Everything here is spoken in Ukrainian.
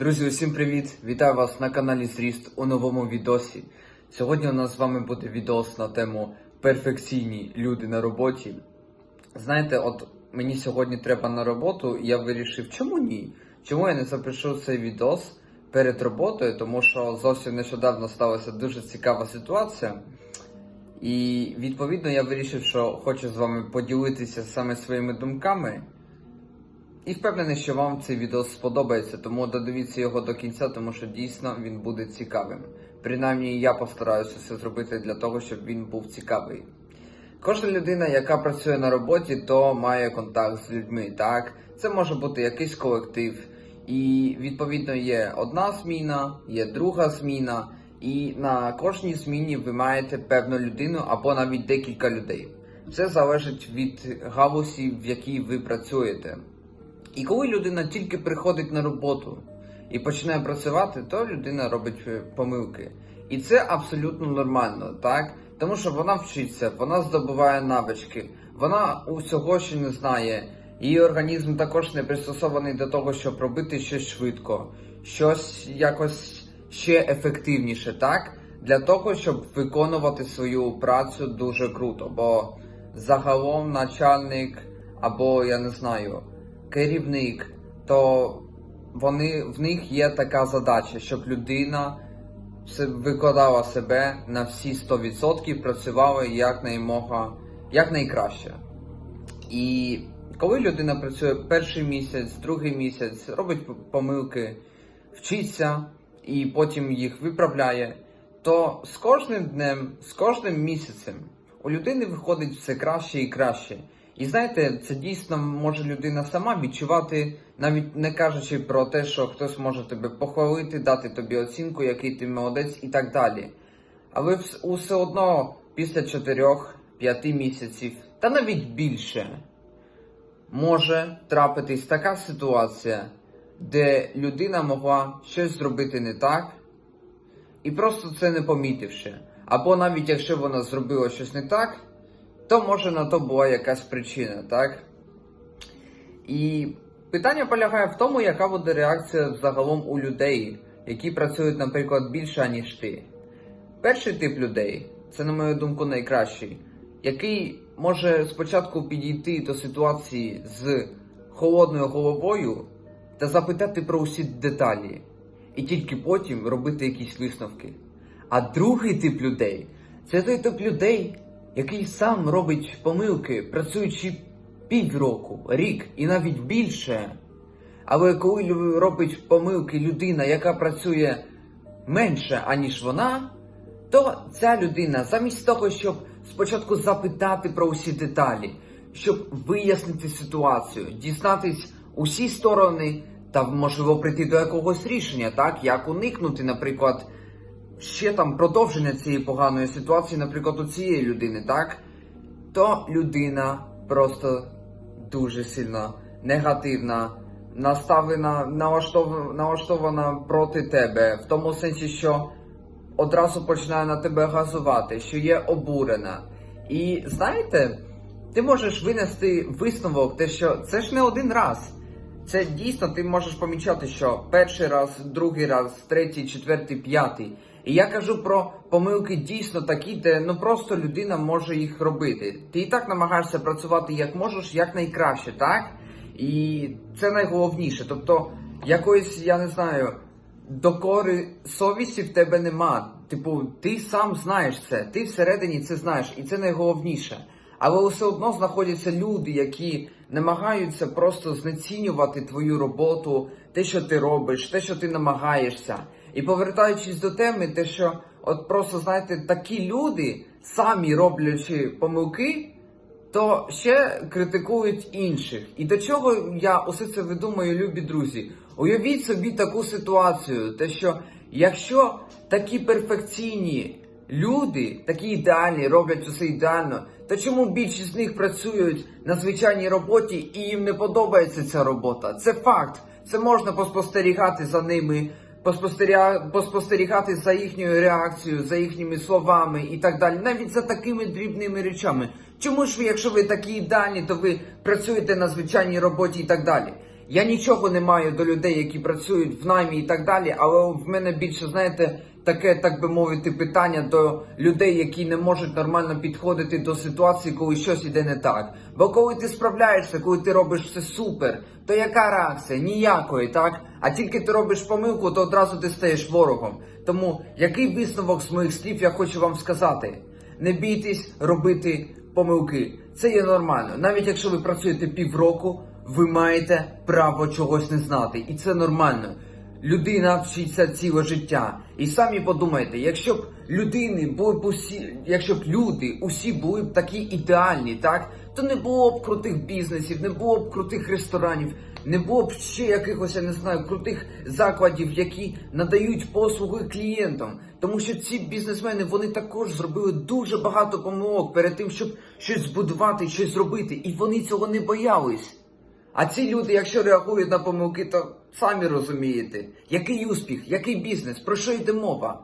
Друзі, усім привіт! Вітаю вас на каналі Зріст у новому відосі. Сьогодні у нас з вами буде відос на тему перфекційні люди на роботі. Знаєте, от мені сьогодні треба на роботу, і я вирішив, чому ні? Чому я не запишу цей відос перед роботою, тому що зовсім нещодавно сталася дуже цікава ситуація. І відповідно я вирішив, що хочу з вами поділитися саме своїми думками. І впевнений, що вам цей відео сподобається, тому додивіться його до кінця, тому що дійсно він буде цікавим. Принаймні, я постараюся все зробити для того, щоб він був цікавий. Кожна людина, яка працює на роботі, то має контакт з людьми. Так, це може бути якийсь колектив, і відповідно є одна зміна, є друга зміна, і на кожній зміні ви маєте певну людину або навіть декілька людей. Це залежить від галузі, в якій ви працюєте. І коли людина тільки приходить на роботу і починає працювати, то людина робить е, помилки. І це абсолютно нормально, так? Тому що вона вчиться, вона здобуває навички, вона усього ще не знає. Її організм також не пристосований до того, щоб робити щось швидко, щось якось ще ефективніше, так? Для того, щоб виконувати свою працю дуже круто. Бо загалом начальник або я не знаю керівник, то вони, в них є така задача, щоб людина викладала себе на всі 100%, працювала якнаймога, якнайкраще. І коли людина працює перший місяць, другий місяць, робить помилки, вчиться і потім їх виправляє, то з кожним днем, з кожним місяцем у людини виходить все краще і краще. І знаєте, це дійсно може людина сама відчувати, навіть не кажучи про те, що хтось може тебе похвалити, дати тобі оцінку, який ти молодець і так далі. Але вс- усе одно після 4-5 місяців, та навіть більше, може трапитись така ситуація, де людина могла щось зробити не так, і просто це не помітивши. Або навіть якщо вона зробила щось не так, то може на то була якась причина, так? І питання полягає в тому, яка буде реакція загалом у людей, які працюють, наприклад, більше, ніж ти. Перший тип людей, це, на мою думку, найкращий, який може спочатку підійти до ситуації з холодною головою та запитати про усі деталі, і тільки потім робити якісь висновки. А другий тип людей це той тип людей, який сам робить помилки, працюючи півроку, рік і навіть більше. Але коли робить помилки людина, яка працює менше, аніж вона, то ця людина, замість того, щоб спочатку запитати про усі деталі, щоб вияснити ситуацію, дізнатись усі сторони та можливо прийти до якогось рішення, так як уникнути, наприклад, ще там продовження цієї поганої ситуації, наприклад, у цієї людини, так? То людина просто дуже сильно негативна, наставлена, налаштована, налаштована проти тебе, в тому сенсі, що одразу починає на тебе газувати, що є обурена. І знаєте, ти можеш винести висновок, те, що це ж не один раз. Це дійсно ти можеш помічати, що перший раз, другий раз, третій, четвертий, п'ятий. І я кажу про помилки дійсно такі, де ну просто людина може їх робити. Ти і так намагаєшся працювати як можеш, як найкраще, так? І це найголовніше. Тобто, якоїсь, я не знаю, докори совісті в тебе нема. Типу, ти сам знаєш це, ти всередині це знаєш, і це найголовніше. Але все одно знаходяться люди, які намагаються просто знецінювати твою роботу, те, що ти робиш, те, що ти намагаєшся. І повертаючись до теми, те, що от просто знаєте, такі люди, самі роблячи помилки, то ще критикують інших. І до чого я усе це видумаю, любі друзі? Уявіть собі таку ситуацію, те, що якщо такі перфекційні люди, такі ідеальні, роблять усе ідеально, то чому більшість з них працюють на звичайній роботі і їм не подобається ця робота? Це факт. Це можна поспостерігати за ними. Поспостерігати за їхньою реакцією, за їхніми словами і так далі, навіть за такими дрібними речами. Чому ж ви, якщо ви такі ідеальні, то ви працюєте на звичайній роботі і так далі? Я нічого не маю до людей, які працюють в наймі і так далі, але в мене більше, знаєте, таке, так би мовити, питання до людей, які не можуть нормально підходити до ситуації, коли щось іде не так. Бо коли ти справляєшся, коли ти робиш все супер, то яка реакція? Ніякої, так? А тільки ти робиш помилку, то одразу ти стаєш ворогом. Тому який висновок з моїх слів я хочу вам сказати? Не бійтесь робити помилки. Це є нормально. Навіть якщо ви працюєте півроку, ви маєте право чогось не знати, і це нормально. Людина вчиться ціле життя. І самі подумайте, якщо б людини були б усі, якщо б люди усі були б такі ідеальні, так то не було б крутих бізнесів, не було б крутих ресторанів, не було б ще якихось, я не знаю, крутих закладів, які надають послуги клієнтам. Тому що ці бізнесмени вони також зробили дуже багато помилок перед тим, щоб щось збудувати, щось зробити, і вони цього не боялись. А ці люди, якщо реагують на помилки, то самі розумієте, який успіх, який бізнес, про що йде мова.